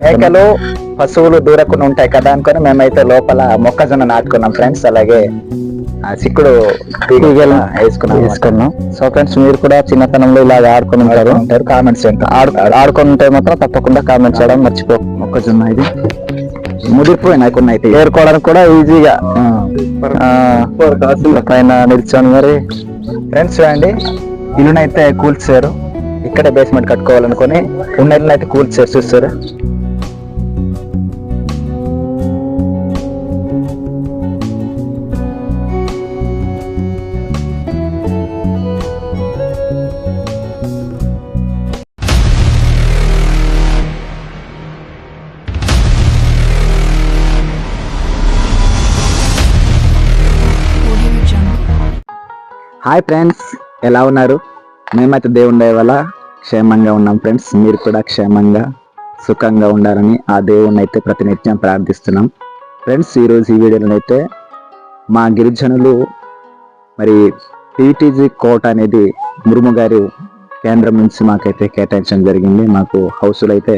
మేకలు పశువులు దూరకుండా ఉంటాయి కదా అనుకొని మేమైతే లోపల మొక్కజొన్న నాటుకున్నాం ఫ్రెండ్స్ అలాగే చిక్కుడు తీగలు వేసుకున్నాం తీసుకున్నాం సో ఫ్రెండ్స్ మీరు కూడా చిన్నతనంలో ఇలాగ ఆడుకొని ఉంటారు. కామెంట్స్ ఆడు ఆడుకొని ఉంటే మాత్రం తప్పకుండా కామెంట్ చేయడం మర్చిపో మొక్కజొన్న ఇది. ముదిరిపోయినాయి కొన్ని అయితే. ఏరుకోవడానికి కూడా ఈజీగా. పైన నిల్చొని మరి. ఫ్రెండ్స్ చూడండి ఇల్లునైతే కూల్చారు ఇక్కడే బేస్మెంట్ కట్టుకోవాలనుకొని ఉన్న ఇల్లుని అయితే కూల్చారు చూస్తారు హాయ్ ఫ్రెండ్స్ ఎలా ఉన్నారు? మేమైతే దేవుని వల్ల క్షేమంగా ఉన్నాం ఫ్రెండ్స్ మీరు కూడా క్షేమంగా సుఖంగా ఉండాలని ఆ దేవుణ్ణి అయితే ప్రతినిత్యం ప్రార్థిస్తున్నాం. ఫ్రెండ్స్ ఈరోజు ఈ వీడియోలో అయితే మా గిరిజనులు మరి పీటీజీ కోట అనేది మురుము గారి కేంద్రం నుంచి మాకైతే కేటాయించడం జరిగింది. మాకు హౌసులు అయితే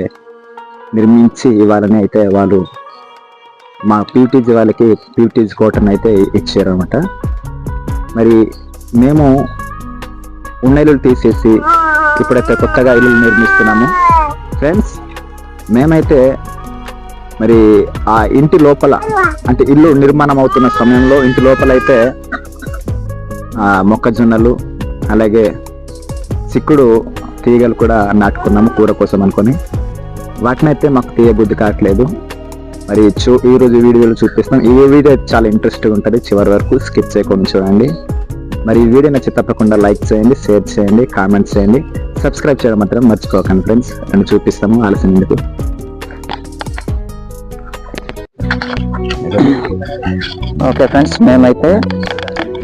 నిర్మించి ఇవ్వాలని అయితే వాళ్ళు మా పీటీజీ వాళ్ళకి పీటీజీ కోటను అయితే ఇచ్చారు అనమాట మరి మేము ఉన్న ఇల్లులు తీసేసి ఇప్పుడైతే కొత్తగా ఇల్లు నిర్మిస్తున్నాము. ఫ్రెండ్స్ మేమైతే మరి ఆ ఇంటి లోపల అంటే ఇల్లు నిర్మాణం అవుతున్న సమయంలో ఇంటి లోపల అయితే మొక్కజొన్నలు అలాగే చిక్కుడు తీగలు కూడా నాటుకున్నాము కూర కోసం అనుకొని. వాటిని అయితే మాకు తీయబుద్ధి కావట్లేదు. మరి చూ ఈ రోజు వీడియోలో చూపిస్తాం ఈ వీడియో చాలా ఇంట్రెస్ట్గా ఉంటుంది. చివరి వరకు స్కిప్ చేయకుండా చూడండి. మరి ఈ వీడియో నచ్చి తప్పకుండా లైక్ చేయండి షేర్ చేయండి కామెంట్స్ చేయండి. సబ్స్క్రైబ్ చేయడం మాత్రం మర్చిపోకండి ఫ్రెండ్స్ అని చూపిస్తాము ఆలస్యం ఎందుకు? ఓకే ఫ్రెండ్స్ మేమైతే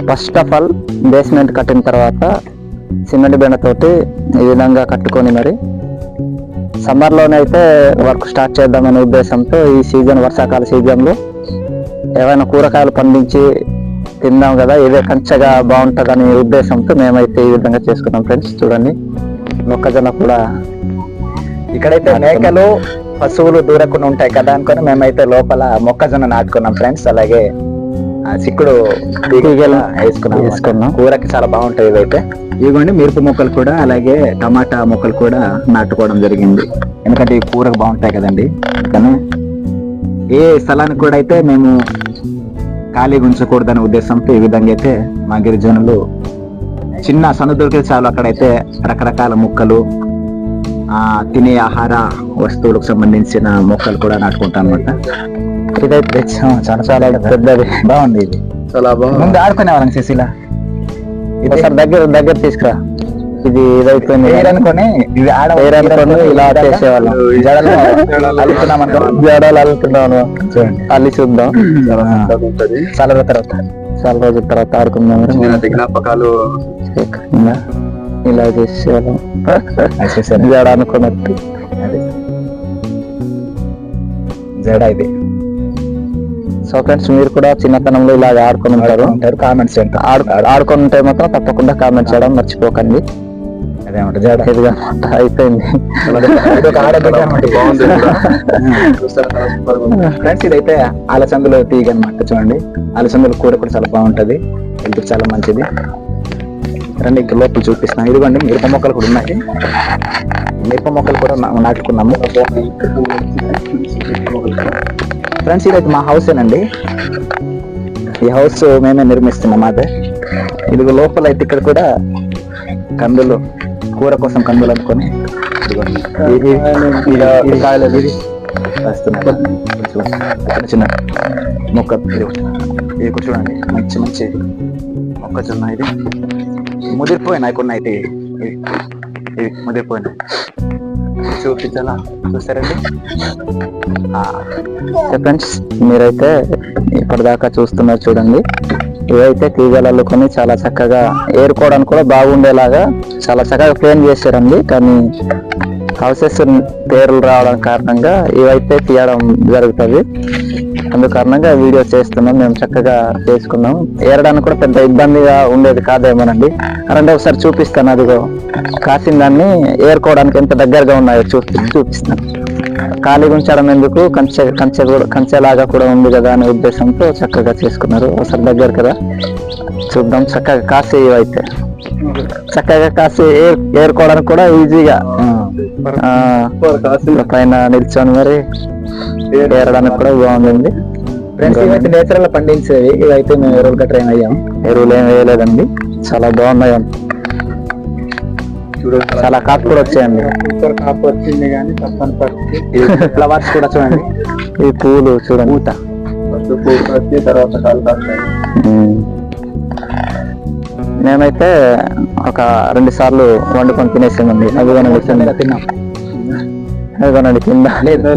ఫస్ట్ ఆఫ్ ఆల్ బేస్మెంట్ కట్టిన తర్వాత సిమెంట్ బెండతోటి ఈ విధంగా కట్టుకొని మరి సమ్మర్లోనే అయితే వర్క్ స్టార్ట్ చేద్దామనే ఉద్దేశంతో ఈ సీజన్ వర్షాకాల సీజన్లో ఏమైనా కూరగాయలు పండించి తిందాం కదా ఇదే కంచగా బాగుంటుందనే ఉద్దేశంతో మేమైతే ఈ విధంగా చేసుకున్నాం ఫ్రెండ్స్. చూడండి మొక్కజొన్న కూడా ఇక్కడైతే మేకలు పశువులు దూరకుండా ఉంటాయి కదా అనుకొని మేమైతే లోపల మొక్కజొన్న నాటుకున్నాం ఫ్రెండ్స్. అలాగే ఆ చిక్కుడు వేసుకున్నాం వేసుకున్నాం. కూరకి చాలా బాగుంటాయి ఇవైతే. ఇదిగోండి మిరప మొక్కలు కూడా అలాగే టమాటా మొక్కలు కూడా నాటుకోవడం జరిగింది. ఎందుకంటే ఈ కూరకు బాగుంటాయి కదండి. కానీ ఏ స్థలానికి కూడా అయితే మేము ఖాళీగా ఉంచకూడదనే ఉద్దేశంతో ఈ విధంగా అయితే మా గిరిజనులు చిన్న సను దొరికితే చాలు అక్కడైతే రకరకాల మొక్కలు ఆ తినే ఆహార వస్తువులకు సంబంధించిన మొక్కలు కూడా నాటుకుంటాం అనమాట ఇదైతే తెచ్చాం చాలా చాలా పెద్దది. బాగుంది ఇది. చాలా ముందు ఆడుకునే వాళ్ళం సుశీల ఒకసారి దగ్గర దగ్గర తీసుకురా. ఇది ఇది ఆడ ఇలా చేసేవాళ్ళం. జడలు అనుకో. చూడండి. అల్లి చూద్దాం. చాలా రోజుల తర్వాత. చాలా రోజుల తర్వాత ఆడుకుందాం. జ్ఞాపకాలు. ఇలా చేసేవాళ్ళం. జడ అనుకున్నట్టు. జడ ఇది. సో ఫ్రెండ్స్ మీరు కూడా చిన్నతనంలో ఇలా ఆడుకొని ఉంటారు. కామెంట్స్ ఆడు ఆడుకొని ఉంటే మాత్రం తప్పకుండా కామెంట్ చేయడం మర్చిపోకండి. అదేమంట జడ. ఇదిగా అయిపోయింది. ఇది. ఫ్రెండ్స్ ఇదైతే ఆలచందులో తీగ అనమాట చూడండి. ఆలచందుల కూర కూడా చాలా బాగుంటది. హెల్త్ చాలా మంచిది. రండి ఇంకా లోపల చూపిస్తాను ఇదిగోండి మిరప మొక్కలు కూడా ఉన్నాయి. మిరప మొక్కలు కూడా నాటుకున్నాము. ఫ్రెండ్స్ ఇదైతే మా హౌస్ ఏనండి. ఈ హౌస్ మేమే నిర్మిస్తున్నాం అదే. ఇదిగో లోపల అయితే ఇక్కడ కూడా కందులు కూర కోసం కందులు అనుకొని. కాయలు ఇక్కడ చిన్న మొక్క ఇది చూడండి. మంచి మంచి మొక్కజొన్న ఇది. ముదిరిపోయినాయి కొన్ని అయితే ఇవి. ఇవి. ముదిరిపోయినాయి. చూపించాలా? చూస్తారండి? ఫ్రెండ్స్ మీరైతే ఇప్పటిదాకా చూస్తున్నారు చూడండి. ఇవైతే తీగలు అల్లుకొని చాలా చక్కగా ఏరుకోవడానికి కూడా బాగుండేలాగా చాలా చక్కగా ప్లేన్ చేశారండి. కానీ హౌసెస్ పేర్లు రావడం కారణంగా ఇవైతే తీయడం జరుగుతుంది. అందు కారణంగా వీడియో చేస్తున్నాం. మేము చక్కగా చేసుకున్నాం. ఏరడానికి కూడా పెద్ద ఇబ్బందిగా ఉండేది కాదేమోనండి. అంటే ఒకసారి చూపిస్తాను. అదిగో కాసిన దాన్ని ఏరుకోవడానికి ఎంత దగ్గరగా ఉన్నాయో చూ చూపిస్తాను. ఖాళీగా ఉంచడం ఎందుకు? కంచె కంచె కూడా కంచెలాగా కూడా ఉంది కదా అనే ఉద్దేశంతో చక్కగా చేసుకున్నారు. అసలు దగ్గర కదా. చూద్దాం. చక్కగా కాసి అయితే చక్కగా కాసి ఏర్ ఏరుకోవడానికి కూడా ఈజీగా. పైన నిల్చొని మరి ఏరడానికి కూడా బాగుంది ఫ్రెండ్స్ ఇవైతే నేచురల్ పండించేవి. ఇవైతే మేము ఎరువులు గట్రా ఏం అయ్యాం. ఎరువులు ఏం వేయలేదండి. చాలా బాగున్నాయి. చాలా కాపు కూడా వచ్చాయండి. కాపు వచ్చింది కానీ తప్పని పరిస్థితి ఫ్లవర్స్ కూడా చూడండి. ఈ పూలు చూడండి. పూత. వచ్చి తర్వాత మేమైతే ఒక రెండు సార్లు వండుకొని తినేసామండి. అవి కొనండి తిన్నాం. అవి కొనండి కింద లేదు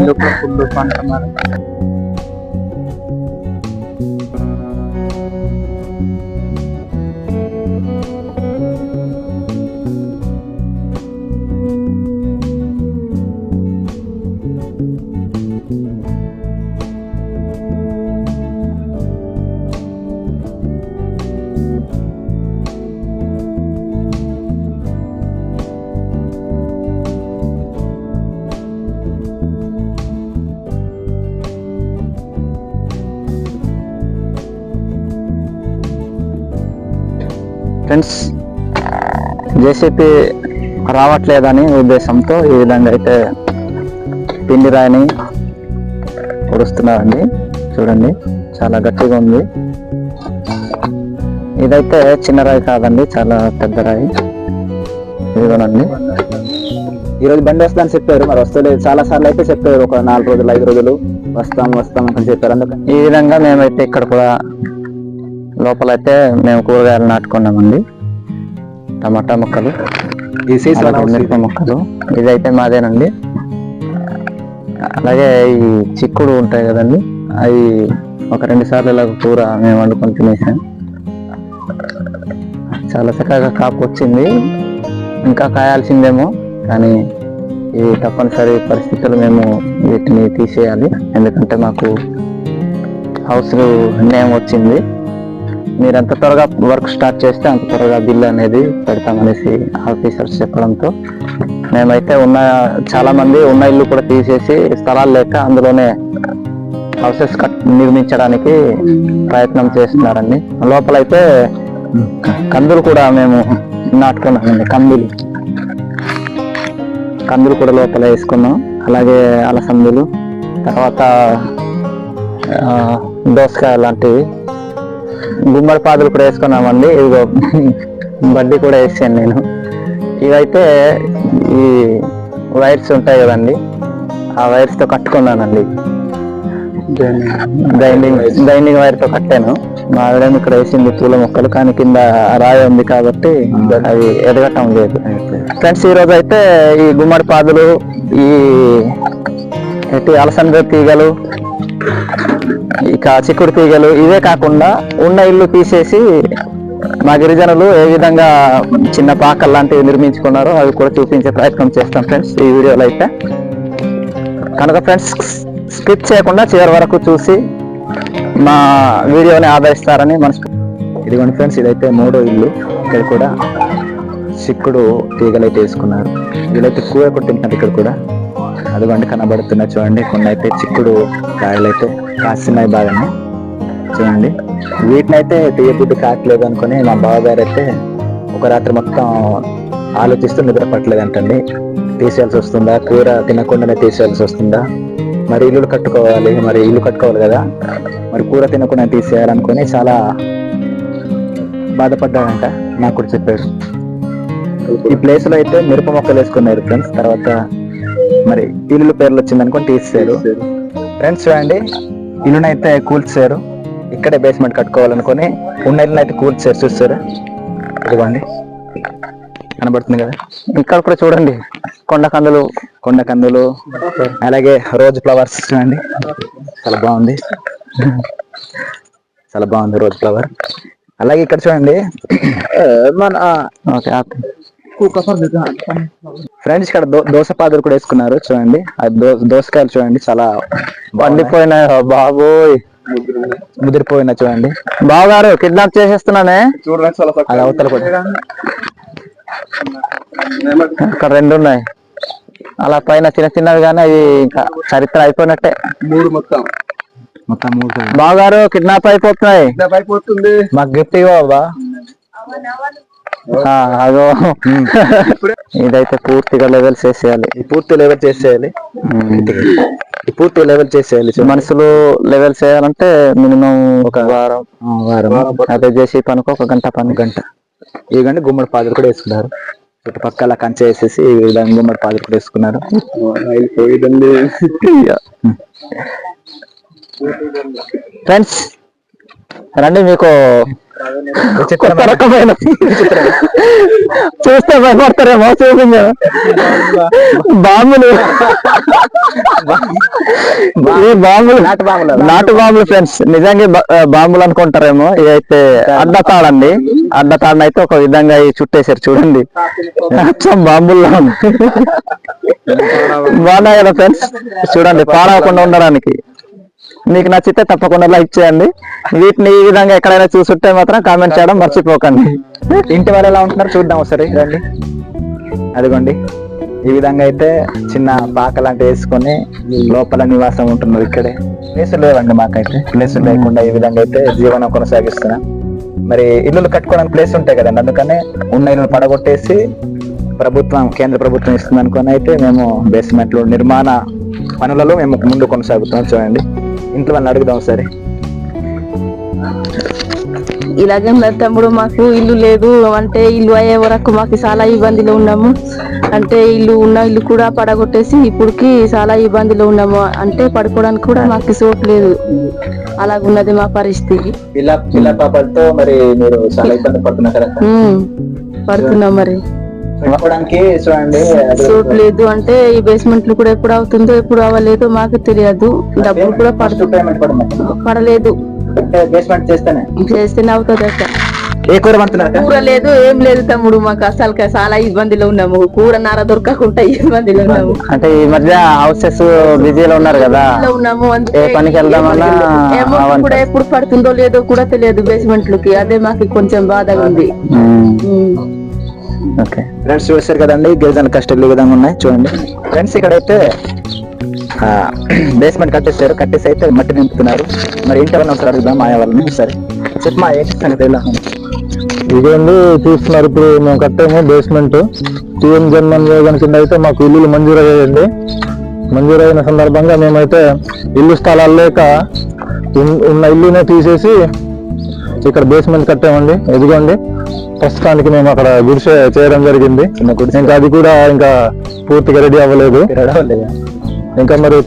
జేసీపీ రావట్లేదని ఉద్దేశంతో ఈ విధంగా అయితే పిండి రాయిని ఉడుస్తున్నారండి చూడండి చాలా గట్టిగా ఉంది. ఇదైతే చిన్న రాయి కాదండి చాలా పెద్ద రాయి. ఇదిగోనండి. ఈ రోజు బండి వస్తుందని చెప్పారు మరి వస్తలేదు. చాలా సార్లు అయితే చెప్పారు ఒక నాలుగు రోజులు ఐదు రోజులు వస్తాం వస్తాం అని చెప్పారు. అందుకని ఈ విధంగా మేమైతే ఇక్కడ కూడా లోపలైతే మేము కూరగాయలు నాటుకున్నామండి. టమాటా ముక్కలు. మిరప ముక్కలు. ఇదైతే మాదేనండి. అలాగే ఈ చిక్కుడు ఉంటాయి కదండి. అవి ఒక రెండు సార్లు ఇలా కూర మేము వండుకొని తినేసాం. చాలా చక్కగా కాపు వచ్చింది. ఇంకా కాయాల్సిందేమో కానీ ఈ తప్పనిసరి పరిస్థితులు మేము వీటిని తీసేయాలి. ఎందుకంటే మాకు హౌస్ నేమ్ వచ్చింది. మీరు ఎంత త్వరగా వర్క్ స్టార్ట్ చేస్తే అంత త్వరగా బిల్ అనేది పెడతామనేసి ఆఫీసర్స్ చెప్పడంతో మేమైతే ఉన్న చాలా మంది ఉన్న ఇల్లు కూడా తీసేసి స్థలాలు లేక అందులోనే హౌసెస్ కట్ నిర్మించడానికి ప్రయత్నం చేస్తున్నారండి. లోపలైతే కందులు కూడా మేము నాటుకున్నామండి కందులు. కందులు కూడా లోపల వేసుకున్నాం. అలాగే అలసందులు తర్వాత దోసకాయ లాంటివి. గుమ్మడి పాదులు కూడా వేసుకున్నామండి. ఇదిగో బడ్డీ కూడా వేసాను నేను. ఇవైతే ఈ వైర్స్ ఉంటాయి కదండి ఆ వైర్స్తో కట్టుకున్నానండి. డైనింగ్ డైనింగ్ వైర్తో కట్టాను. మా ఆవిడేమో ఇక్కడ వేసింది పూల మొక్కలు కానీ కింద రాయి ఉంది కాబట్టి అవి ఎదగటం లేదు. ఫ్రెండ్స్ ఈరోజు అయితే ఈ గుమ్మడి పాదులు ఈ అలసంద తీగలు ఇక చిక్కుడు తీగలు ఇవే కాకుండా ఉన్న ఇల్లు తీసేసి మా గిరిజనులు ఏ విధంగా చిన్న పాకలు లాంటివి నిర్మించుకున్నారో అవి కూడా చూపించే ప్రయత్నం చేస్తాం ఫ్రెండ్స్ ఈ వీడియోలో అయితే. కనుక ఫ్రెండ్స్ స్కిప్ చేయకుండా చివరి వరకు చూసి మా వీడియోని ఆదరిస్తారని మనసు ఇదిగోండి ఫ్రెండ్స్ ఇదైతే మూడో ఇల్లు. ఇక్కడ కూడా చిక్కుడు తీగలైతే వేసుకున్నారు. వీళ్ళైతే కూర కొట్టింటారు ఇక్కడ కూడా. అదిగోండి కనబడుతున్నాయి చూడండి కొన్ని అయితే చిక్కుడు కాయలైతే కాస్తున్నాయి బాగానే. చూడండి వీటిని అయితే తీయబుద్ధి కాకలేదు అనుకుని మా బావగారు అయితే ఒక రాత్రి మొత్తం ఆలోచిస్తూ నిద్రపట్టలేదు అంటండి తీసేయాల్సి వస్తుందా? కూర తినకుండానే తీసేయాల్సి వస్తుందా? మరి ఇల్లు కట్టుకోవాలి మరి ఇల్లు కట్టుకోవాలి కదా. మరి కూర తినకుండా తీసేయాలనుకుని చాలా బాధపడ్డాడంట నాకు కూడా చెప్పాడు ఈ ప్లేస్లో అయితే మిరప మొక్కలు వేసుకున్నారు ఫ్రెండ్స్ తర్వాత మరి ఇల్లు పేర్లు వచ్చింది అనుకుని తీసేశారు. ఫ్రెండ్స్ చూడండి ఇల్లునైతే కూల్చారు ఇక్కడే బేస్మెంట్ కట్టుకోవాలనుకుని ఉన్న ఇల్లుని అయితే కూల్చారు చూస్తారు ఇదిగోండి. కనబడుతుంది కదా? ఇక్కడ కూడా చూడండి కొండ కందులు. కొండ కందులు అలాగే రోజ్ ఫ్లవర్స్ చూడండి. చాలా బాగుంది. చాలా బాగుంది రోజ్ ఫ్లవర్ అలాగే ఇక్కడ చూడండి. మన ఓకే ఫ్రెండ్స్ ఇక్కడ దో దోస పాదులు కూడా వేసుకున్నారు చూడండి. దోసకాయలు చూడండి చాలా వండిపోయినాయి బాబోయ్. ముదిరిపోయిన చూడండి. బావగారు కిడ్నాప్ చేసేస్తున్నానే? అది అవతల కూడా అక్కడ రెండు ఉన్నాయి. అలా పైన చిన్న చిన్నవి కానీ అవి ఇంకా చరిత్ర అయిపోయినట్టే. మూడు మొత్తం. మొత్తం మూడు బావగారు కిడ్నాప్ అయిపోతున్నాయి. అయిపోతుంది. మాకు గిఫ్ట్ ఇవ్వవా ఆ, అదో. ఇదైతే పూర్తిగా లెవెల్స్ వేసేయాలి ఈ పూర్తి లెవెల్ చేసేయాలి. ఈ పూర్తి లెవెల్ చేసేయాలి. మనుషులు లెవెల్స్ వేయాలంటే మినిమం ఒక వారం. వారం. అదే చేసి పనుకో ఒక గంట పని. గంట. ఇదిగోండి గుమ్మడి పాదులు కూడా వేసుకున్నారు. చుట్టుపక్కల కంచె వేసేసి ఈ విధంగా గుమ్మడి పాదులు కూడా వేసుకున్నారు. ఫ్రెండ్స్ రండి మీకు కొత్త రకమైన చూస్తే భయపడతారేమో చూపించ. బాంబులు. ఈ బాంబులు నాటు బాంబులు. ఫ్రెండ్స్ నిజంగా బాంబులు అనుకుంటారేమో. ఇదైతే అడ్డతాడండి. అడ్డతాడని అయితే ఒక విధంగా చుట్టేశారు చూడండి. అచ్చం బాంబుల్లో ఉంది. బాగున్నాయి కదా ఫ్రెండ్స్ చూడండి పాడవకుండా ఉండడానికి. మీకు నచ్చితే తప్పకుండా లైక్ చేయండి. వీటిని ఈ విధంగా ఎక్కడైనా చూసుంటే మాత్రం కామెంట్ చేయడం మర్చిపోకండి. ఇంటి వాళ్ళు ఎలా ఉంటున్నారు? చూద్దాం ఒకసారి రండి. అదిగోండి. ఈ విధంగా అయితే చిన్న పాక లాంటి వేసుకొని లోపల నివాసం ఉంటున్నారు ఇక్కడే. ప్లేస్ లేవండి మాకైతే. ప్లేస్ లేకుండా ఈ విధంగా అయితే జీవనం కొనసాగిస్తున్నాం. మరి ఇల్లులు కట్టుకోవడానికి ప్లేస్ ఉంటాయి కదండి. అందుకనే ఉన్న ఇల్లు పడగొట్టేసి ప్రభుత్వం కేంద్ర ప్రభుత్వం ఇస్తుంది అనుకుని అయితే మేము బేస్మెంట్లు నిర్మాణ పనులలో మేము ముందు కొనసాగుతున్నాం. చూడండి. ఇంట్లో వాళ్ళని అడుగుదాం సరే. ఇలాగే తమ్ముడు మాకు ఇల్లు లేదు. అంటే ఇల్లు అయ్యే వరకు మాకు చాలా ఇబ్బందిలో ఉన్నాము. అంటే ఇల్లు ఉన్న ఇల్లు కూడా పడగొట్టేసి ఇప్పుడుకి చాలా ఇబ్బందిలో ఉన్నాము. అంటే పడుకోవడానికి కూడా మాకు చోటు లేదు. అలాగున్నది మా పరిస్థితి. పిల్ల పిల్ల పాపలతో మరి మీరు చాలా ఇబ్బంది పడుతున్నారు పడుతున్నాం మరి. చూడండి చోటు లేదు అంటే ఈ బేస్మెంట్లు కూడా ఎప్పుడు అవుతుందో ఎప్పుడు అవ్వలేదో మాకు తెలియదు. డబ్బులు కూడా పడలేదు. అంటే బేస్మెంట్ చేస్తేనే. చేస్తేనే అవుతుంది అక్క. ఏ కూర లేదు ఏం లేదు తమ్ముడు మాకు అసలు చాలా ఇబ్బందిలో ఉన్నాము. కూర నార దొరకకుండా ఇబ్బందిలో ఉన్నాము. అంటే ఈ మధ్య హౌసెస్ బిజీలో ఉన్నారు కదా. ఉన్నాము. ఏ పనికి వెళ్దామన్నా. కూడా ఎప్పుడు పడుతుందో లేదో కూడా తెలియదు బేస్మెంట్ లకి అదే మాకు కొంచెం బాధగా ఉంది. ఓకే ఫ్రెండ్స్ చూసారు కదండి గిరిజన కష్టాలు ఈ విధంగా ఉన్నాయి చూడండి. ఫ్రెండ్స్ ఇక్కడైతే బేస్మెంట్ కట్టేసారు కట్టేసి అయితే మట్టి నింపుతున్నారు. మరి ఏంటి ఎవరైనా ఒకసారి అడుగుదాం మాయ వాళ్ళని సరే. చెప్పు మా ఏంటి సంగతి ఇలా? ఇదండి చూస్తున్నారు ఇప్పుడు మేము కట్టాము బేస్మెంట్ టీఎం జన్మన్ యోజన కింద అయితే మాకు ఇల్లులు మంజూరు అయ్యాయండి మంజూరు అయిన సందర్భంగా మేమైతే ఇల్లు స్థలాలు లేక ఉన్- ఉన్న ఇల్లునే తీసేసి ఇక్కడ బేస్మెంట్ కట్టామండి. ఎదుగోండి ప్రస్తుతానికి మేము అక్కడ గుడిసె చేయడం జరిగింది. ఇంకా అది కూడా ఇంకా పూర్తిగా రెడీ అవ్వలేదు? ఇంకా మరి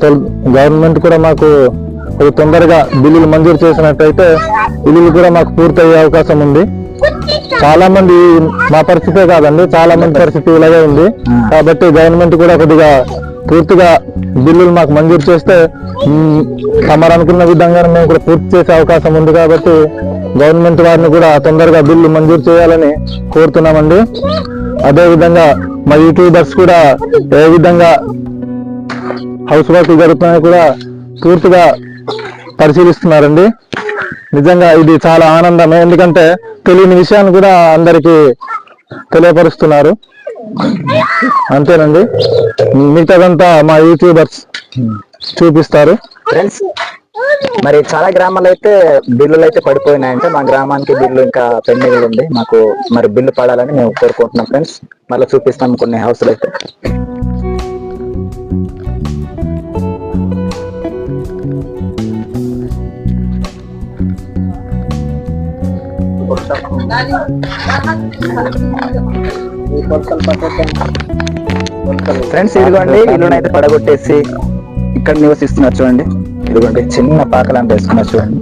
గవర్నమెంట్ కూడా మాకు తొందరగా బిల్లులు మంజూరు చేసినట్టయితే ఇల్లులు కూడా మాకు పూర్తయ్యే అవకాశం ఉంది. చాలా మంది మా పరిస్థితే కాదండి చాలా మంది పరిస్థితి ఇలాగే ఉంది. కాబట్టి గవర్నమెంట్ కూడా కొద్దిగా పూర్తిగా బిల్లులు మాకు మంజూరు చేస్తే మ్, తమరు అనుకున్న విధంగా మేము కూడా పూర్తి చేసే అవకాశం ఉంది కాబట్టి గవర్నమెంట్ వారిని కూడా తొందరగా బిల్లు మంజూరు చేయాలని కోరుతున్నామండి. అదే విధంగా మా యూట్యూబర్స్ కూడా ఏ విధంగా హౌస్ వర్క్లు జరుగుతున్నాయో కూడా పూర్తిగా పరిశీలిస్తున్నారండి. నిజంగా ఇది చాలా ఆనందమే. ఎందుకంటే తెలియని విషయాన్ని కూడా అందరికీ తెలియపరుస్తున్నారు. అంతేనండి. మిగతాదంతా మా యూట్యూబర్స్ చూపిస్తారు. ఫ్రెండ్స్ మరి చాలా గ్రామాలు అయితే బిల్లులు అయితే పడిపోయినాయంటే మా గ్రామానికి బిల్లు ఇంకా పెండింగ్ ఉంది. మాకు మరి బిల్లు పడాలని మేము కోరుకుంటున్నాం ఫ్రెండ్స్. మళ్ళీ చూపిస్తాం కొన్ని హౌస్లు అయితే ఫ్రెండ్స్ ఇదిగోండి ఇల్లుని అయితే పడగొట్టేసి ఇక్కడ నివసిస్తున్నారు చూడండి. ఇదిగోండి చిన్న పాకలాంటి వేసుకున్నారు చూడండి.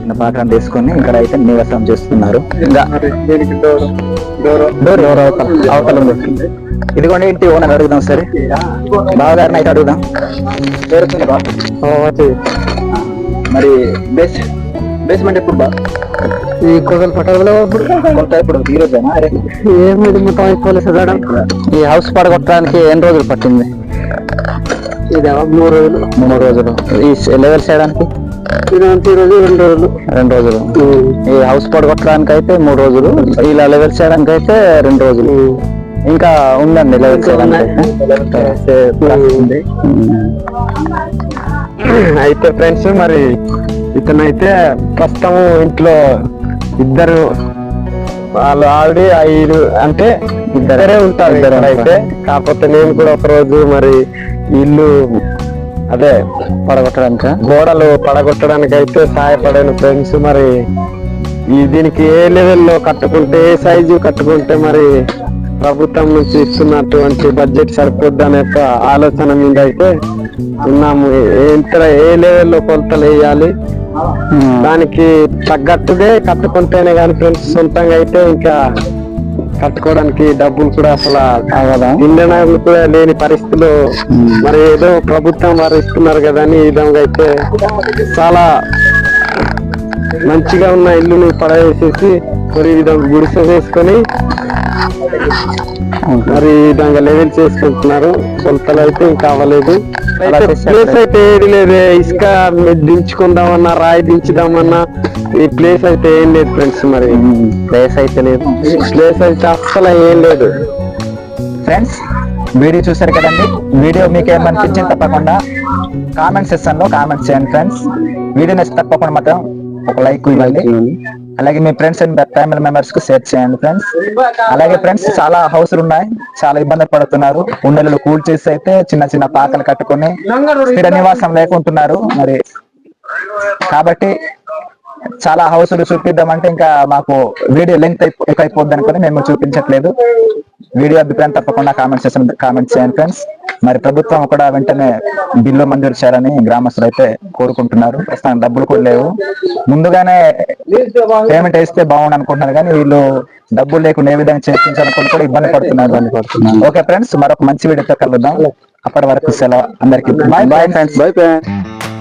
చిన్న పాకలాంటి వేసుకొని ఇక్కడ అయితే నివాసం చేస్తున్నారు. డోర్ అవతల ఉంది. ఇదిగోండి ఇంటి ఓనర్ అడుగుదాం సరే. బావగారిని అయితే అడుగుదాం. మరి బేస్ బేస్మెంట్ ఎప్పుడు బా ఈ కొగలు పట్టగల కొంత ఇప్పుడు ఈ రోజేనా అరే ఏమిటి మొత్తం అయిపోలేదు చదవడం ఈ హౌస్ పడగొట్టడానికి ఎన్ని రోజులు పట్టింది? ఇది మూడు రోజులు. మూడు రోజులు. ఈ లెవెల్స్ చేయడానికి? రోజు రెండు రోజులు. రెండు రోజులు. ఈ హౌస్ పడగొట్టడానికి అయితే మూడు రోజులు. ఇలా లెవెల్స్ చేయడానికి అయితే రెండు రోజులు. ఇంకా ఉందండి లెవెల్ ఉంది. అయితే ఫ్రెండ్స్ మరి ఇతనైతే ప్రస్తుతం ఇంట్లో ఇద్దరు వాళ్ళు ఆల్రెడీ ఐదు అంటే ఇద్దరే ఉంటారు అయితే కాకపోతే నేను కూడా ఒక రోజు మరి ఇల్లు అదే పడగొట్టడానికి? గోడలు పడగొట్టడానికి అయితే సహాయపడాను ఫ్రెండ్స్ మరి. ఈ దీనికి ఏ లెవెల్లో కట్టుకుంటే ఏ సైజు కట్టుకుంటే మరి ప్రభుత్వం నుంచి ఇస్తున్నటువంటి బడ్జెట్ సరిపోద్ది అనే ఆలోచన మీద అయితే ఉన్నాము. ఎంత ఏ లెవెల్లో కొలతలు వేయాలి? దానికి తగ్గట్టుదే కట్టుకుంటేనే కానీ ఫ్రెండ్స్ సొంతంగా అయితే ఇంకా కట్టుకోవడానికి డబ్బులు కూడా అసలు ఇంధనాలు కూడా లేని పరిస్థితులు మరి ఏదో ప్రభుత్వం వారు ఇస్తున్నారు కదా అని ఈ విధంగా అయితే చాలా మంచిగా ఉన్న ఇల్లుని పడవేసేసి మరి ఈ విధంగా గుడిసె వేసుకొని మరి ఈ విధంగా లెవెల్ చేసుకుంటున్నారు. కొలతలు అయితే ఇంకా అవ్వలేదు. ప్లేస్ అయితే ఏది లేదు. ఇసుక దించుకుందామన్నా రాయి దించుదామన్నా ఈ ప్లేస్ అయితే ఏం లేదు ఫ్రెండ్స్ మరి. ప్లేస్ అయితే లేదు. ప్లేస్ అయితే అస్సలు ఏం లేదు. ఫ్రెండ్స్ వీడియో చూసారు కదండి? వీడియో మీకు ఏమనిపించింది తప్పకుండా కామెంట్ సెక్షన్లో కామెంట్ చేయండి ఫ్రెండ్స్ వీడియో నచ్చి తప్పకుండా మాత్రం ఒక లైక్ ఇవ్వండి. అలాగే మీ ఫ్రెండ్స్ అండ్ ఫ్యామిలీ మెంబర్స్కు షేర్ చేయండి ఫ్రెండ్స్ అలాగే ఫ్రెండ్స్ చాలా హౌస్లు ఉన్నాయి. చాలా ఇబ్బంది పడుతున్నారు. ఉండలు కూల్ చేసి అయితే చిన్న చిన్న పాకలు కట్టుకొని స్థిర నివాసం లేకుంటున్నారు. మరి కాబట్టి చాలా హౌస్ చూపిద్దామంటే ఇంకా మాకు వీడియో లెంగ్త్ ఎక్కువ అయిపోద్ది అనుకుని మేము చూపించట్లేదు. వీడియో అభిప్రాయం తప్పకుండా కామెంట్ చేసిన కామెంట్ చేయండి ఫ్రెండ్స్ మరి ప్రభుత్వం కూడా వెంటనే బిల్లు మంజూరు చేయాలని గ్రామస్తులు అయితే కోరుకుంటున్నారు. ప్రస్తుతం డబ్బులు కూడా లేవు. ముందుగానే పేమెంట్ వేస్తే బాగుండు అనుకుంటున్నారు కానీ వీళ్ళు డబ్బులు లేకుండా ఏ విధంగా చేయించాలనుకుని కూడా ఇబ్బంది పడుతున్నారు. ఓకే ఫ్రెండ్స్ మరొక మంచి వీడియోతో కలుద్దాం. అప్పటి వరకు సెలవు అందరికి. Bye bye friends bye friends